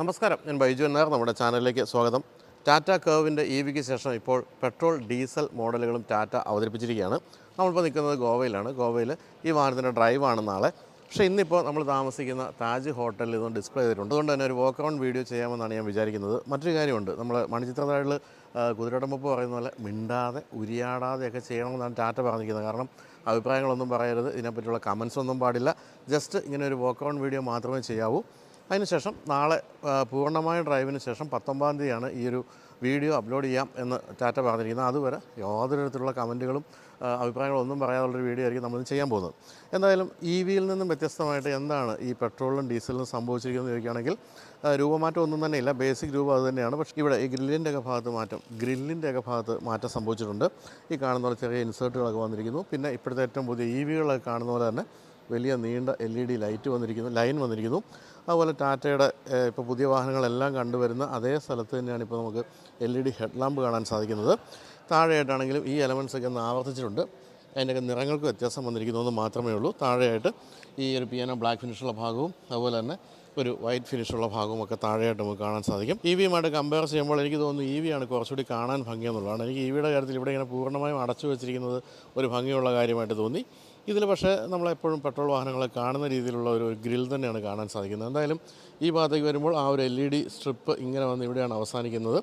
നമസ്കാരം. ഞാൻ ബൈജു എന്നാർ നമ്മുടെ ചാനലിലേക്ക് സ്വാഗതം. ടാറ്റ കേവിന്റെ ഇ വിക്ക് ശേഷം ഇപ്പോൾ പെട്രോൾ ഡീസൽ മോഡലുകളും ടാറ്റ അവതരിപ്പിച്ചിരിക്കുകയാണ്. നമ്മളിപ്പോൾ നിൽക്കുന്നത് ഗോവയിലാണ്. ഗോവയിൽ ഈ വാഹനത്തിന്റെ ഡ്രൈവാണ് നാളെ. പക്ഷേ ഇന്നിപ്പോൾ നമ്മൾ താമസിക്കുന്ന താജ് ഹോട്ടലിൽ ഇതൊന്ന് ഡിസ്പ്ലേ ചെയ്തിട്ടുണ്ട്. അതുകൊണ്ട് തന്നെ ഒരു വോക്ക് ഔൺ വീഡിയോ ചെയ്യാമെന്നാണ് ഞാൻ വിചാരിക്കുന്നത്. മറ്റൊരു കാര്യമുണ്ട്. നമ്മൾ മണിച്ചിത്രതാഴിൽ കുതിരടമ്പപ്പ് പറയുന്ന പോലെ മിണ്ടാതെ ഉരിയാടാതെയൊക്കെ ചെയ്യണമെന്നാണ് ടാറ്റ പറഞ്ഞിരിക്കുന്നത്. കാരണം അഭിപ്രായങ്ങളൊന്നും പറയരുത്. ഇതിനെപ്പറ്റിയുള്ള കമൻസ് ഒന്നും പാടില്ല. ജസ്റ്റ് ഇങ്ങനെ ഒരു വോക്ക് ഔൺ വീഡിയോ മാത്രമേ ചെയ്യാവൂ. അതിനുശേഷം നാളെ പൂർണമായ ഡ്രൈവിന് ശേഷം പത്തൊമ്പതാം തീയതിയാണ് ഈ ഒരു വീഡിയോ അപ്ലോഡ് ചെയ്യാം എന്ന് ടാറ്റ പറഞ്ഞിരിക്കുന്നത്. അതുവരെ യാതൊരു തരത്തിലുള്ള കമന്റുകളും അഭിപ്രായങ്ങളും അഭിപ്രായങ്ങളൊന്നും പറയാനുള്ളൊരു വീഡിയോ ആയിരിക്കും നമ്മൾ ചെയ്യാൻ പോകുന്നത്. എന്തായാലും ഇ വിയിൽ നിന്നും വ്യത്യസ്തമായിട്ട് എന്താണ് ഈ പെട്രോളിലും ഡീസലിനും സംഭവിച്ചിരിക്കുന്നത് ചോദിക്കുകയാണെങ്കിൽ രൂപമാറ്റം ഒന്നും തന്നെ ഇല്ല. ബേസിക് രൂപം അത് തന്നെയാണ്. പക്ഷേ ഇവിടെ ഈ ഗ്രില്ലിന്റെ ഒക്കെ ഭാഗത്ത് മാറ്റം ഗ്രില്ലിന്റെ ഒക്കെ ഭാഗത്ത് മാറ്റം സംഭവിച്ചിട്ടുണ്ട്. ഈ കാണുന്ന പോലെ ചെറിയ ഇൻസേർട്ടുകളൊക്കെ വന്നിരിക്കുന്നു. പിന്നെ ഇപ്പോഴത്തെ ഏറ്റവും പുതിയ ഇ വികളൊക്കെ കാണുന്ന പോലെ തന്നെ വലിയ നീണ്ട എൽ ഇ ഡി ലൈറ്റ് വന്നിരിക്കുന്നു ലൈൻ വന്നിരിക്കുന്നു. അതുപോലെ ടാറ്റയുടെ ഇപ്പോൾ പുതിയ വാഹനങ്ങളെല്ലാം കണ്ടുവരുന്ന അതേ സ്ഥലത്ത് തന്നെയാണ് ഇപ്പോൾ നമുക്ക് L E D head lamp കാണാൻ സാധിക്കുന്നത്. താഴെയായിട്ടാണെങ്കിലും ഈ എലമെൻസ് ഒക്കെ ഒന്ന് ആവർത്തിച്ചിട്ടുണ്ട്. അതിന്റെയൊക്കെ നിറങ്ങൾക്ക് വ്യത്യാസം വന്നിരിക്കുന്നു എന്ന് മാത്രമേ ഉള്ളൂ. താഴെയായിട്ട് ഈ ഒരു പിയാനോ ബ്ലാക്ക് ഫിനിഷുള്ള ഭാഗവും അതുപോലെ തന്നെ ഒരു വൈറ്റ് ഫിനിഷുള്ള ഭാഗവും ഒക്കെ താഴെയായിട്ട് നമുക്ക് കാണാൻ സാധിക്കും. ഇ വിയുമായിട്ട് കമ്പയർ ചെയ്യുമ്പോൾ എനിക്ക് തോന്നുന്നു ഇ വിയാണ് കുറച്ചുകൂടി കാണാൻ ഭംഗിയെന്നുള്ളതാണ്. എനിക്ക് ഇ വിയുടെ കാര്യത്തിൽ ഇവിടെ ഇങ്ങനെ പൂർണമായും അടച്ചു വെച്ചിരിക്കുന്നത് ഒരു ഭംഗിയുള്ള കാര്യമായിട്ട് തോന്നി. ഇതിൽ പക്ഷേ നമ്മളെപ്പോഴും പെട്രോൾ വാഹനങ്ങളെ കാണുന്ന രീതിയിലുള്ള ഒരു ഗ്രിൽ തന്നെയാണ് കാണാൻ സാധിക്കുന്നത്. എന്തായാലും ഈ ഭാഗത്തേക്ക് വരുമ്പോൾ ആ ഒരു എൽ ഇ ഡി സ്ട്രിപ്പ് ഇങ്ങനെ വന്ന് ഇവിടെയാണ് അവസാനിക്കുന്നത്.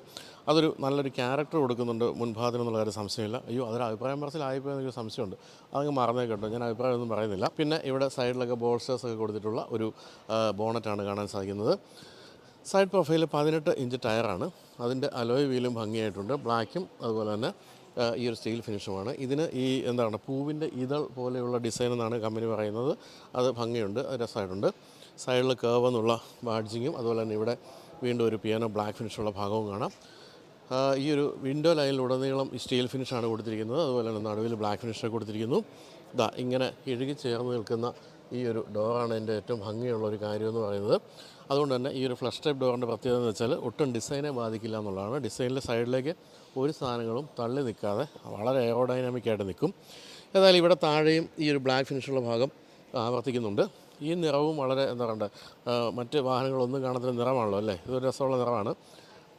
അതൊരു നല്ലൊരു ക്യാരക്ടർ കൊടുക്കുന്നുണ്ട് മുൻഭാഗത്തിനെന്നുള്ള കാര്യം സംശയമില്ല. അയ്യോ അതൊരു അഭിപ്രായം പറച്ചിലായിപ്പോയി എന്നൊരു സംശയമുണ്ട്. അതങ്ങ് മറന്നേ കേട്ടോ. ഞാൻ അഭിപ്രായമൊന്നും പറയുന്നില്ല. പിന്നെ ഇവിടെ സൈഡിലൊക്കെ ബോൾസ്റ്റേഴ്സ് ഒക്കെ കൊടുത്തിട്ടുള്ള ഒരു ബോണറ്റാണ് കാണാൻ സാധിക്കുന്നത്. സൈഡ് പ്രൊഫൈൽ പതിനെട്ട് ഇഞ്ച് ടയറാണ്. അതിന്റെ അലോയ് വീലും ഭംഗിയായിട്ടുണ്ട്. ബ്ലാക്കും അതുപോലെ തന്നെ ഈ ഒരു സ്റ്റീൽ ഫിനിഷുമാണ്. ഇതിന് ഈ എന്താണ് പൂവിന്റെ ഇതൾ പോലെയുള്ള ഡിസൈൻ എന്നാണ് കമ്പനി പറയുന്നത്. അത് ഭംഗിയുണ്ട് രസമായിട്ടുണ്ട്. സൈഡിൽ കേവ് എന്നുള്ള ബാഡ്ജിങ്ങും അതുപോലെ തന്നെ ഇവിടെ വീണ്ടും ഒരു പിയാനോ ബ്ലാക്ക് ഫിനിഷുള്ള ഭാഗവും കാണാം. ഈ ഒരു വിൻഡോ ലൈനിലുടനീളം സ്റ്റീൽ ഫിനിഷാണ് കൊടുത്തിരിക്കുന്നത്. അതുപോലെ തന്നെ നടുവിൽ ബ്ലാക്ക് ഫിനിഷ് കൊടുത്തിരിക്കുന്നു. ഇതാ ഇങ്ങനെ ഇഴുകി ചേർന്ന് നിൽക്കുന്ന ഈ ഒരു ഡോറാണ് എന്റെ ഏറ്റവും ഭംഗിയുള്ള ഒരു കാര്യം എന്ന് പറയുന്നത്. അതുകൊണ്ട് തന്നെ ഈ ഒരു ഫ്ലഷ് ടൈപ്പ് ഡോറിന്റെ പ്രത്യേകത എന്ന് വെച്ചാൽ ഒട്ടും ഡിസൈനെ ബാധിക്കില്ല എന്നുള്ളതാണ്. ഡിസൈനിലെ സൈഡിലേക്ക് ഒരു സാധനങ്ങളും തള്ളി നിൽക്കാതെ വളരെ എയറോഡൈനാമിക് ആയിട്ട് നിൽക്കും. ഏതായാലും ഇവിടെ താഴെയും ഈ ഒരു ബ്ലാക്ക് ഫിനിഷുള്ള ഭാഗം ആവർത്തിക്കുന്നുണ്ട്. ഈ നിറവും വളരെ എന്താ പറയണ്ടേ മറ്റ് വാഹനങ്ങളൊന്നും കാണാത്ത നിറമാണല്ലോ അല്ലേ? ഇതൊരു രസമുള്ള നിറമാണ്.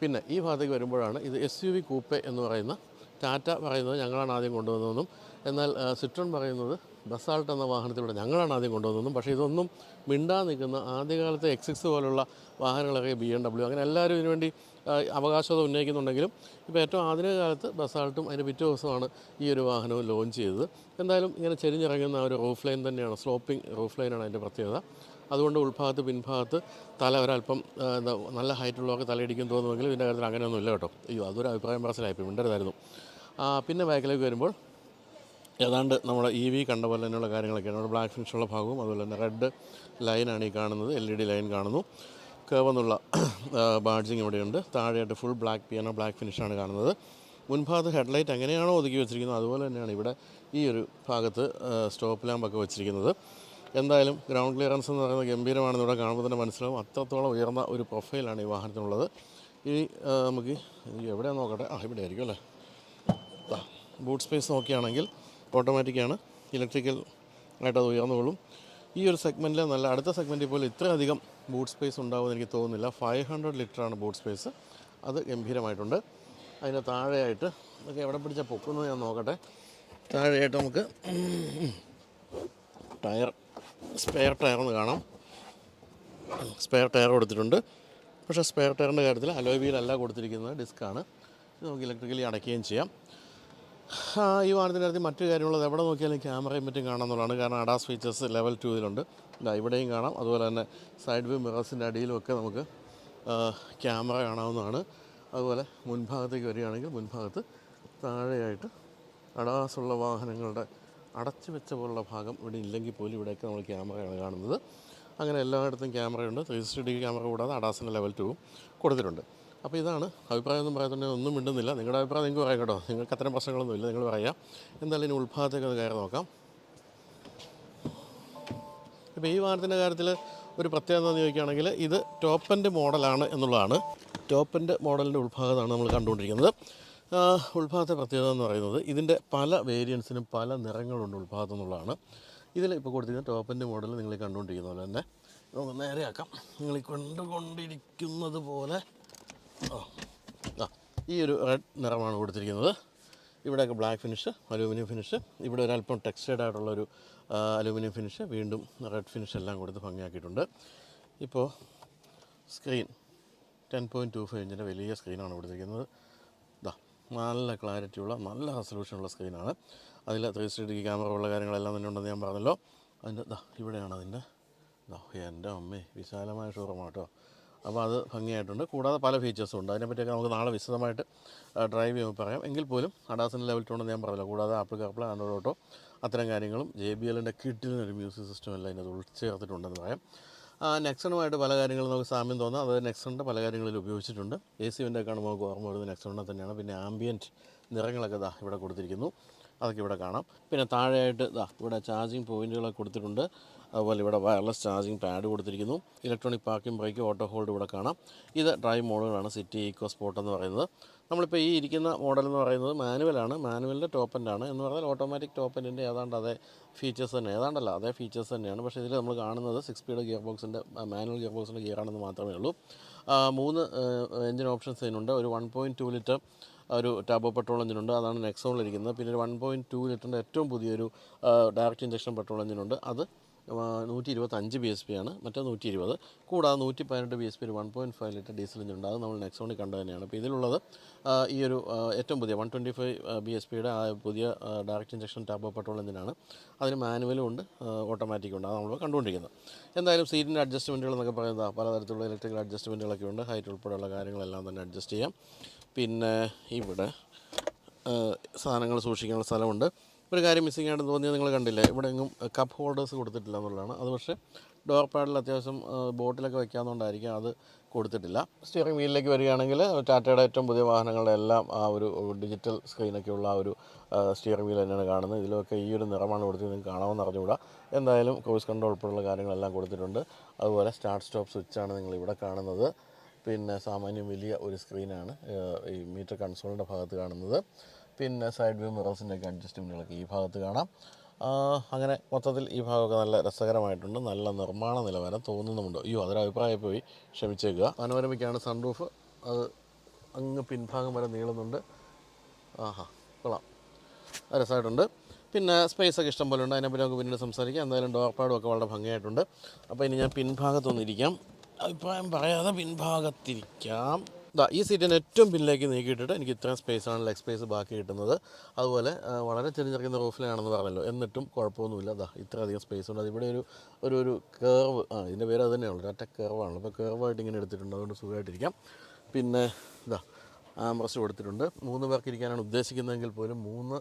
പിന്നെ ഈ ഭാഗത്തേക്ക് വരുമ്പോഴാണ് ഇത് എസ് യു വി കൂപ്പെ എന്ന് പറയുന്ന ടാറ്റ പറയുന്നത് ഞങ്ങളാണ് ആദ്യം കൊണ്ടുവന്നതെന്നും എന്നാൽ സിട്രോൺ പറയുന്നത് ബസാൾട്ട് എന്ന വാഹനത്തിലൂടെ ഞങ്ങളാണ് ആദ്യം കൊണ്ടുവന്നതും. പക്ഷേ ഇതൊന്നും മിണ്ടാ നിൽക്കുന്ന ആദ്യകാലത്തെ എക്സിക്സ് പോലുള്ള വാഹനങ്ങളൊക്കെ ബി എം ഡബ്ല്യു അങ്ങനെ എല്ലാവരും ഇതിനുവേണ്ടി അവകാശത ഉന്നയിക്കുന്നുണ്ടെങ്കിലും ഇപ്പോൾ ഏറ്റവും ആധുനിക കാലത്ത് ബസാൾട്ടും അതിന്റെ പിറ്റേ ദിവസമാണ് ഈ ഒരു വാഹനം ലോഞ്ച് ചെയ്തത്. എന്തായാലും ഇങ്ങനെ ചെരിഞ്ഞിറങ്ങുന്ന ഒരു റൂഫ് ലൈൻ തന്നെയാണ് സ്ലോപ്പിംഗ് റൂഫ് ലൈനാണ് അതിന്റെ പ്രത്യേകത. അതുകൊണ്ട് ഉൾഭാഗത്ത് പിൻഭാഗത്ത് തല ഒരല്പം എന്താ നല്ല ഹൈറ്റുള്ളവർക്ക് തലയിടിക്കും തോന്നുമെങ്കിലും ഇതിന്റെ കാര്യത്തിൽ അങ്ങനെയൊന്നുമില്ല കേട്ടോ. അയ്യോ അതൊരു അഭിപ്രായം പറച്ചിലായിപ്പോയി മിണ്ടരുതായിരുന്നു. പിന്നെ ബാക്കിലേക്ക് വരുമ്പോൾ ഏതാണ്ട് നമ്മുടെ ഇ വി കണ്ട പോലെ തന്നെയുള്ള കാര്യങ്ങളൊക്കെയാണ്. നമ്മുടെ ബ്ലാക്ക് ഫിനിഷുള്ള ഭാഗവും അതുപോലെ തന്നെ റെഡ് ലൈനാണ് ഈ കാണുന്നത്. എൽ ഇ ഡി ലൈൻ കാണുന്നു. കേവെന്നുള്ള ബാഡ്ജിങ് ഇവിടെയുണ്ട്. താഴെയായിട്ട് ഫുൾ ബ്ലാക്ക് പിയാനോ ബ്ലാക്ക് ഫിനിഷാണ് കാണുന്നത്. മുൻഭാഗത്ത് ഹെഡ്ലൈറ്റ് എങ്ങനെയാണോ ഒതുക്കി വെച്ചിരിക്കുന്നത് അതുപോലെ തന്നെയാണ് ഇവിടെ ഈ ഒരു ഭാഗത്ത് സ്റ്റോപ്പ് ലാമ്പൊക്കെ വെച്ചിരിക്കുന്നത്. എന്തായാലും ഗ്രൗണ്ട് ക്ലിയറൻസ് എന്ന് പറയുന്നത് ഗംഭീരമാണെന്ന് ഇവിടെ കാണുമ്പോൾ തന്നെ മനസ്സിലാവും. അത്രത്തോളം ഉയർന്ന ഒരു പ്രൊഫൈലാണ് ഈ വാഹനത്തിനുള്ളത്. ഈ നമുക്ക് എവിടെയാണ് നോക്കട്ടെ? ആ ഇവിടെ ആയിരിക്കും അല്ലേ ബൂട്ട് സ്പേസ് നോക്കുകയാണെങ്കിൽ ഓട്ടോമാറ്റിക്കാണ്. ഇലക്ട്രിക്കൽ ആയിട്ട് അത് ഉയർന്നുകൊള്ളും. ഈ ഒരു സെഗ്മെന്റിൽ നല്ല അടുത്ത സെഗ്മെന്റിൽ പോലും ഇത്രയധികം ബൂട്ട് സ്പേസ് ഉണ്ടാവുമെന്ന് എനിക്ക് തോന്നുന്നില്ല. ഫൈവ് ഹൺഡ്രഡ് ലിറ്ററാണ് ബൂട്ട് സ്പേസ്. അത് ഗംഭീരമായിട്ടുണ്ട്. അതിന് താഴെയായിട്ട് നമുക്ക് എവിടെ പിടിച്ചാൽ പൊക്കുന്നത് ഞാൻ നോക്കട്ടെ. താഴെയായിട്ട് നമുക്ക് ടയർ സ്പെയർ ടയർ എന്ന് കാണാം. സ്പെയർ ടയർ കൊടുത്തിട്ടുണ്ട്. പക്ഷേ സ്പെയർ ടയറിന്റെ കാര്യത്തിൽ അലോയ് വീലല്ല കൊടുത്തിരിക്കുന്നത്. ഡിസ്ക്കാണ്. ഇത് നമുക്ക് ഇലക്ട്രിക്കലി അടയ്ക്കുകയും ചെയ്യാം. ഈ വാഹനത്തിന്റെ അടുത്ത് മറ്റു കാര്യമുള്ളത് എവിടെ നോക്കിയാലും ക്യാമറയും മറ്റും കാണാമെന്നുള്ളതാണ് കാരണം അഡാസ് ഫീച്ചേഴ്സ് ലെവൽ ടു ഇതിലുണ്ട്. ഇതാ ഇവിടെയും കാണാം. അതുപോലെ തന്നെ സൈഡ് വ്യൂ മിറേഴ്സിന്റെ അടിയിലുമൊക്കെ നമുക്ക് ക്യാമറ കാണാവുന്നതാണ്. അതുപോലെ മുൻഭാഗത്തേക്ക് വരികയാണെങ്കിൽ മുൻഭാഗത്ത് താഴെയായിട്ട് അഡാസുള്ള വാഹനങ്ങളുടെ അടച്ചു വെച്ച പോലുള്ള ഭാഗം ഇവിടെ ഇല്ലെങ്കിൽ പോലും ഇവിടെയൊക്കെ നമ്മൾ ക്യാമറയാണ് കാണുന്നത്. അങ്ങനെ എല്ലായിടത്തും ക്യാമറയുണ്ട്. ത്രീ സിക്സ്റ്റി ഡിഗ്രി ക്യാമറ കൂടാതെ അഡാസിന്റെ ലെവൽ ടൂവും കൊടുത്തിട്ടുണ്ട്. അപ്പോൾ ഇതാണ് അഭിപ്രായമൊന്നും പറയാത്തന്നെ ഒന്നും മിണ്ടുന്നില്ല. നിങ്ങളുടെ അഭിപ്രായം നിങ്ങൾക്ക് പറയാം കേട്ടോ. നിങ്ങൾക്ക് അത്തരം പ്രശ്നങ്ങളൊന്നും ഇല്ല നിങ്ങൾ പറയാം. എന്തായാലും ഇനി ഉത്ഭാഗത്തേക്ക് കയറി നോക്കാം. ഇപ്പോൾ ഈ വാഹനത്തിന്റെ കാര്യത്തിൽ ഒരു പ്രത്യേകത എന്ന് ചോദിക്കുകയാണെങ്കിൽ ഇത് ടോപ്പ് എൻഡ് മോഡലാണ് എന്നുള്ളതാണ്. ടോപ്പ് എൻഡ് മോഡലിന്റെ ഉൾഭാഗത്താണ് നമ്മൾ കണ്ടുകൊണ്ടിരിക്കുന്നത്. ഉത്ഭാഗത്തെ പ്രത്യേകത എന്ന് പറയുന്നത് ഇതിന്റെ പല വേരിയൻസിനും പല നിറങ്ങളുണ്ട് ഉൾഭാഗത്ത് എന്നുള്ളതാണ്. ഇതിൽ ഇപ്പോൾ കൊടുത്തിരിക്കുന്ന ടോപ്പന്റെ മോഡൽ നിങ്ങൾ കണ്ടുകൊണ്ടിരിക്കുന്ന പോലെ തന്നെ. നമുക്ക് നേരെയാക്കാം. നിങ്ങൾ കണ്ടുകൊണ്ടിരിക്കുന്നത് പോലെ ഈ ഒരു റെഡ് നിറമാണ് കൊടുത്തിരിക്കുന്നത്. ഇവിടെയൊക്കെ ബ്ലാക്ക് ഫിനിഷ് അലൂമിനിയം ഫിനിഷ് ഇവിടെ ഒരല്പം ടെക്സ്റ്റൈഡ് ആയിട്ടുള്ളൊരു അലൂമിനിയം ഫിനിഷ് വീണ്ടും റെഡ് ഫിനിഷ് എല്ലാം കൊടുത്ത് ഭംഗിയാക്കിയിട്ടുണ്ട്. ഇപ്പോൾ screen ten point two five ഇഞ്ചിന്റെ വലിയ സ്ക്രീനാണ് കൊടുത്തിരിക്കുന്നത്. ഇതാ നല്ല ക്ലാരിറ്റിയുള്ള നല്ല റെസൊല്യൂഷനുള്ള സ്ക്രീനാണ് അതിൽ ത്രീ സി ഡിഗ്രി ക്യാമറ ഉള്ള കാര്യങ്ങളെല്ലാം തന്നെ ഉണ്ടെന്ന് ഞാൻ പറഞ്ഞല്ലോ. അതിന്റെ ഇതാ ഇവിടെയാണ് അതിന്റെ ഇതാ എന്റെ അമ്മേ വിശാലമായ ഷോറൂമാണ് അപ്പോൾ അത് ഭംഗിയായിട്ടുണ്ട്. കൂടാതെ പല ഫീച്ചേഴ്സും ഉണ്ട്. അതിനെപ്പറ്റിയൊക്കെ നമുക്ക് നാളെ വിശദമായിട്ട് ഡ്രൈവ് ചെയ്യുമ്പോൾ പറയാം. എങ്കിൽ പോലും അഡാസിന്റെ ലെവൽ ടൂണെന്ന് ഞാൻ പറഞ്ഞില്ല. കൂടാതെ ആപ്പിൾ കാർപ്ലേ ആൻഡ്രോയിഡ് ഓട്ടോ അത്തരം കാര്യങ്ങളും ജെ ബി എല്ലിന്റെ കിട്ടിലൊരു മ്യൂസിക് സിസ്റ്റം എല്ലാം ഇതിനകത്ത് ഉൾച്ചേർത്തിട്ടുണ്ടെന്ന് പറയാം. നെക്സണുമായിട്ട് പല കാര്യങ്ങളും നമുക്ക് സാമ്യം തോന്നാം. അത് നെക്സണിന്റെ പല കാര്യങ്ങളിൽ ഉപയോഗിച്ചിട്ടുണ്ട്. എ സി വിന്റെ കാണുമ്പോൾ നമുക്ക് ഓർമ്മ വരുന്നത് നെക്സണിനെ തന്നെയാണ്. പിന്നെ ആംബിയന്റ് നിറങ്ങളൊക്കെ ഇതാ ഇവിടെ കൊടുത്തിരിക്കുന്നു. അതൊക്കെ ഇവിടെ കാണാം. പിന്നെ താഴെയായിട്ട് ഇതാ ഇവിടെ ചാർജിങ് പോയിന്റുകളൊക്കെ കൊടുത്തിട്ടുണ്ട്. അതുപോലെ ഇവിടെ വയർലെസ് ചാർജിങ് പാഡ് കൊടുത്തിരിക്കുന്നു. Electronic parking brake auto hold ഇവിടെ കാണാം. ഇത് ഡ്രൈവ് മോഡുകളാണ് സിറ്റി ഈക്കോ സ്പോട്ട് എന്ന് പറയുന്നത്. നമ്മളിപ്പോൾ ഈ ഇരിക്കുന്ന മോഡൽ എന്ന് പറയുന്നത് മാനുവലാണ് മാനുവലിന്റെ ടോപ്പന്റാണ് എന്ന് പറഞ്ഞാൽ ഓട്ടോമാറ്റിക് ടോപ്പ് എൻഡിന്റെ ഏതാണ്ട് അതേ ഫീച്ചേഴ്സ് തന്നെ. ഏതാണ്ടല്ല അതേ ഫീച്ചേഴ്സ് തന്നെയാണ്. പക്ഷേ ഇതിൽ നമ്മൾ കാണുന്നത് സിക്സ് സ്പീഡ് ഗിയർ ബോക്സിന്റെ മാനുവൽ ഗിയർ ബോക്സിന്റെ ഗിയറാണെന്ന് മാത്രമേ ഉള്ളൂ. മൂന്ന് എഞ്ചിൻ ഓപ്ഷൻസ് ഇതിനുണ്ട്. ഒരു വൺ പോയിന്റ് ടു ലിറ്റർ ഒരു ടാബോ പെട്രോൾ എഞ്ചിനുണ്ട്. അതാണ് നെക്സോണിലിരിക്കുന്നത്. പിന്നെ ഒരു വൺ പോയിന്റ് ടു ലിറ്ററിന്റെ ഏറ്റവും പുതിയൊരു ഡയറക്റ്റ് ഇഞ്ചക്ഷൻ പെട്രോൾ എഞ്ചിനുണ്ട്. അത് നൂറ്റി ഇരുപത്തഞ്ച് ബി എസ് പി ആണ്. മറ്റേ നൂറ്റി ഇരുപത് കൂടാതെ നൂറ്റി പതിനെട്ട് ബി എസ് പി ഒരു one point five litre diesel ഉണ്ട് അത് നമ്മൾ നെക്സോണിൽ കണ്ടു തന്നെയാണ്. അപ്പോൾ ഇതിലുള്ളത് ഈ ഒരു ഏറ്റവും പുതിയ one twenty five B S പിയുടെ പുതിയ ഡയറക്റ്റ് ഇഞ്ചക്ഷൻ ടാപ്പ് പെട്രോൾ എഞ്ചിനാണ്. അതിന് മാനുവലും ഉണ്ട്. ഓട്ടോമാറ്റിക്കും ഉണ്ട്. അത് നമ്മൾ കണ്ടുകൊണ്ടിരിക്കുന്നത്. എന്തായാലും സീറ്റിന്റെ അഡ്ജസ്റ്റ്മെന്റുകൾ എന്നൊക്കെ പറയുന്നത് പലതരത്തിലുള്ള ഇലക്ട്രിക്കൽ അഡ്ജസ്റ്റ്മെന്റുകളൊക്കെ ഉണ്ട്. ഹൈറ്റ് ഉൾപ്പെടെയുള്ള കാര്യങ്ങളെല്ലാം തന്നെ അഡ്ജസ്റ്റ് ചെയ്യാം. പിന്നെ ഇവിടെ സാധനങ്ങൾ സൂക്ഷിക്കാനുള്ള സ്ഥലമുണ്ട്. ഒരു കാര്യം മിസ്സിംഗ് ആയിട്ട് തോന്നിയത് നിങ്ങൾ കണ്ടില്ലേ? ഇവിടെ എങ്ങും കപ്പ് ഹോൾഡേഴ്സ് കൊടുത്തിട്ടില്ല എന്നുള്ളതാണ്. അത് പക്ഷേ ഡോർ പാഡിൽ അത്യാവശ്യം ബോട്ടിലൊക്കെ വെക്കാമെന്നുകൊണ്ടായിരിക്കും അത് കൊടുത്തിട്ടില്ല. സ്റ്റിയറിംഗ് വീലിലേക്ക് വരികയാണെങ്കിൽ ടാറ്റയുടെ ഏറ്റവും പുതിയ വാഹനങ്ങളുടെ എല്ലാം ആ ഒരു ഡിജിറ്റൽ സ്ക്രീനൊക്കെ ഉള്ള ആ ഒരു സ്റ്റിയറിംഗ് വീൽ തന്നെയാണ് കാണുന്നത്. ഇതിലൊക്കെ ഈ ഒരു നിറമാണ് കൊടുത്ത് നിങ്ങൾക്ക് കാണാമെന്ന് അറിഞ്ഞുകൂടാ. എന്തായാലും ക്രൂസ് കൺട്രോൾ ഉൾപ്പെടെയുള്ള കാര്യങ്ങളെല്ലാം കൊടുത്തിട്ടുണ്ട്. അതുപോലെ സ്റ്റാർട്ട് സ്റ്റോപ്പ് സ്വിച്ചാണ് നിങ്ങൾ ഇവിടെ കാണുന്നത്. പിന്നെ സാമാന്യം വലിയ ഒരു സ്ക്രീനാണ് ഈ മീറ്റർ കൺസോളിന്റെ ഭാഗത്ത് കാണുന്നത്. പിന്നെ സൈഡ് വ്യൂ മിറേഴ്സിന്റെ ഒക്കെ അഡ്ജസ്റ്റ്മെന്റുകളൊക്കെ ഈ ഭാഗത്ത് കാണാം. അങ്ങനെ മൊത്തത്തിൽ ഈ ഭാഗമൊക്കെ നല്ല രസകരമായിട്ടുണ്ട്. നല്ല നിർമ്മാണ നിലവാരം തോന്നുന്നുമുണ്ട്. അയ്യോ അതൊരു അഭിപ്രായം പോയി. ക്ഷമിച്ചേക്കുക. മനോരമയ്ക്കാണ് സൺറൂഫ് അത് അങ്ങ് പിൻഭാഗം വരെ നീളുന്നുണ്ട്. ആഹാ കൊള്ളാം. രസമായിട്ടുണ്ട്. പിന്നെ സ്പേസ് ഒക്കെ ഇഷ്ടം പോലെ ഉണ്ട്. അതിനെപ്പറ്റി നമുക്ക് പിന്നീട് സംസാരിക്കാം. എന്തായാലും ഡോർ പാഡും ഒക്കെ വളരെ ഭംഗിയായിട്ടുണ്ട്. അപ്പോൾ ഇനി ഞാൻ പിൻഭാഗത്തൊന്നിരിക്കാം അഭിപ്രായം പറയാതെ പിൻഭാഗത്തിരിക്കാം. ഈ സീറ്റിന് ഏറ്റവും പിന്നിലേക്ക് നീക്കിയിട്ടിട്ട് എനിക്ക് ഇത്രയും ആണ് ലെഗ് സ്പേസ് ബാക്കി കിട്ടുന്നത്. അതുപോലെ വളരെ ചെറിഞ്ഞിറക്കുന്ന റൂഫിലാണെന്ന് പറഞ്ഞല്ലോ. എന്നിട്ടും കുഴപ്പമൊന്നുമില്ല. അതാ ഇത്രയധികം സ്പേസ് ഉണ്ട്. അതിവിടെ ഒരു ഒരു ഒരു കേർവ് ആ ഇതിന്റെ പേര് അത് തന്നെയുള്ളൂ ഒറ്റ കേർവാണല്ലോ അപ്പോൾ കേർവായിട്ട് ഇങ്ങനെ എടുത്തിട്ടുണ്ട്. അതുകൊണ്ട് സുഖമായിട്ടിരിക്കാം. പിന്നെ ഇതാ ആംബ്രസ്റ്റ് കൊടുത്തിട്ടുണ്ട്. മൂന്ന് പേർക്ക് ഇരിക്കാനാണ് ഉദ്ദേശിക്കുന്നതെങ്കിൽ പോലും മൂന്ന്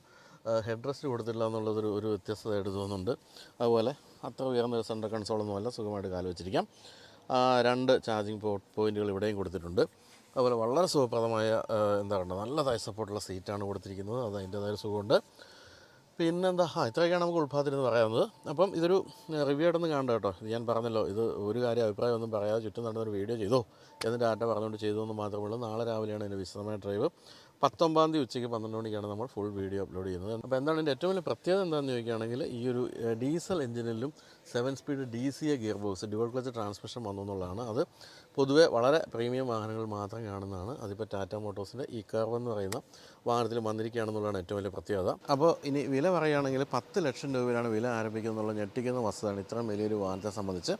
ഹെഡ് റെസ്റ്റ് കൊടുത്തില്ല എന്നുള്ളതൊരു ഒരു വ്യത്യസ്തതയായിട്ട് തോന്നുന്നുണ്ട്. അതുപോലെ അത്ര ഉയർന്ന ഒരു സെന്റർ കൺസോളൊന്നുമല്ല സുഖമായിട്ട് കാലുവച്ചിരിക്കാം രണ്ട് ചാർജിങ് പോയിന്റുകൾ ഇവിടെയും കൊടുത്തിട്ടുണ്ട്. അതുപോലെ വളരെ സുഖപ്രദമായ എന്താ പറയുക നല്ല തായ് സപ്പോർട്ടുള്ള സീറ്റാണ് കൊടുത്തിരിക്കുന്നത്. അത് അതിന്റേതായ സുഖമുണ്ട്. പിന്നെന്താ? ആ ഇത്രയൊക്കെയാണ് നമുക്ക് ഉൾഭാഗത്തിരുന്ന് പറയാവുന്നത് അപ്പം ഇതൊരു റിവ്യൂ ആയിട്ടൊന്ന് കാണണ്ട കേട്ടോ. ഞാൻ പറഞ്ഞല്ലോ ഇത് ഒരു കാര്യം അഭിപ്രായം ഒന്നും പറയാതെ ചുറ്റും നടന്നൊരു വീഡിയോ ചെയ്തോ. എന്നിട്ട് ആട്ടെ പറഞ്ഞുകൊണ്ട് ചെയ്തു എന്ന് മാത്രമേ ഉള്ളൂ. നാളെ രാവിലെയാണ് എന്റെ വിശദമായ ഡ്രൈവ് പത്തൊമ്പതാം തീയതി ഉച്ചയ്ക്ക് പന്ത്രണ്ട് മണിക്കാണ് നമ്മൾ ഫുൾ വീഡിയോ അപ്ലോഡ് ചെയ്യുന്നത്. അപ്പോൾ എന്താണ് എന്റെ ഏറ്റവും വലിയ പ്രത്യേകത എന്താണെന്ന് ചോദിക്കുകയാണെങ്കിൽ ഈ ഒരു diesel എഞ്ചിനിലും seven speed D C A gear box dual clutch transmission വന്നു എന്നുള്ളതാണ്. അത് പൊതുവേ വളരെ പ്രീമിയം വാഹനങ്ങൾ മാത്രം കാണുന്നതാണ്. അതിപ്പോൾ ടാറ്റ മോട്ടോഴ്സിന്റെ ഈ കർവ് എന്ന് പറയുന്ന വാഹനത്തിൽ വന്നിരിക്കുകയാണെന്നുള്ളതാണ് ഏറ്റവും വലിയ പ്രത്യേകത. അപ്പോൾ ഇനി വില പറയുകയാണെങ്കിൽ പത്ത് ലക്ഷം രൂപയിലാണ് വില ആരംഭിക്കുന്നുള്ള ഞെട്ടിക്കുന്ന വസ്തുതയാണ് ഇത്രയും വലിയൊരു വാഹനത്തെ സംബന്ധിച്ച്.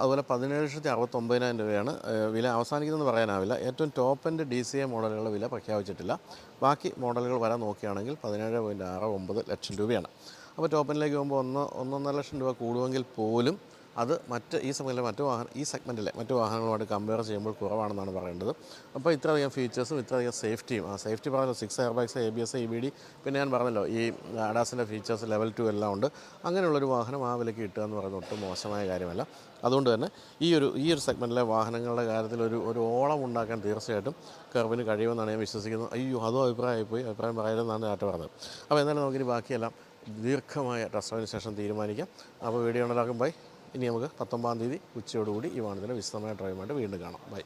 അതുപോലെ പതിനേഴ് ലക്ഷത്തി അറുപത്തൊമ്പതിനായിരം രൂപയാണ്. വില അവസാനിക്കുന്നതെന്ന് പറയാനാവില്ല. ഏറ്റവും top end D C A മോഡലുകളുടെ വില പ്രഖ്യാപിച്ചിട്ടില്ല. ബാക്കി മോഡലുകൾ വരാൻ നോക്കുകയാണെങ്കിൽ പതിനേഴ് പോയിന്റ് ആറ് ഒമ്പത് ലക്ഷം രൂപയാണ്. അപ്പോൾ ടോപ്പ് എൻഡിലേക്ക് പോകുമ്പോൾ ഒന്ന് ഒന്നൊന്നര ലക്ഷം രൂപ കൂടുമെങ്കിൽ പോലും അത് മറ്റ് ഈ സമയത്തിലെ മറ്റ് വാഹനം ഈ സെഗ്മെന്റിലെ മറ്റ് വാഹനങ്ങളുമായിട്ട് കമ്പയർ ചെയ്യുമ്പോൾ കുറവാണെന്നാണ് പറയേണ്ടത്. അപ്പോൾ ഇത്രയധികം ഫീച്ചേഴ്സും ഇത്രയധികം സേഫ്റ്റിയും ആ സേഫ്റ്റി പറഞ്ഞല്ലോ six air bags A B S E B D പിന്നെ ഞാൻ പറഞ്ഞല്ലോ ഈ അഡാസിന്റെ ഫീച്ചേഴ്സ് ലെവൽ ടു എല്ലാം ഉണ്ട്. അങ്ങനെയുള്ളൊരു വാഹനം ആ വിലയ്ക്ക് കിട്ടുക എന്ന് പറയുന്നത് ഒട്ടും മോശമായ കാര്യമല്ല. അതുകൊണ്ട് തന്നെ ഈ ഒരു ഈ ഒരു സെഗ്മെന്റിലെ വാഹനങ്ങളുടെ കാര്യത്തിൽ ഒരു ഒരു ഓളം ഉണ്ടാക്കാൻ തീർച്ചയായിട്ടും കർവിന് കഴിയുമെന്നാണ് ഞാൻ വിശ്വസിക്കുന്നത്. അയ്യോ അതും അഭിപ്രായമായി അഭിപ്രായം പറയരുതെന്നാണ് ഡാറ്റ പറഞ്ഞത്. അപ്പോൾ എന്നാലും നമുക്കിനി ബാക്കിയെല്ലാം ദീർഘമായ ടെസ്റ്റ് ശേഷം തീരുമാനിക്കാം. അപ്പോൾ വീഡിയോ ഉണ്ടാക്കും ബൈ. ഇനി നമുക്ക് പത്തൊമ്പതാം തീയതി ഉച്ചയോടുകൂടി ഈ വാഹനത്തിന്റെ വിശദമായ ഡ്രൈവുമായിട്ട് വീണ്ടും കാണാം. ബൈ.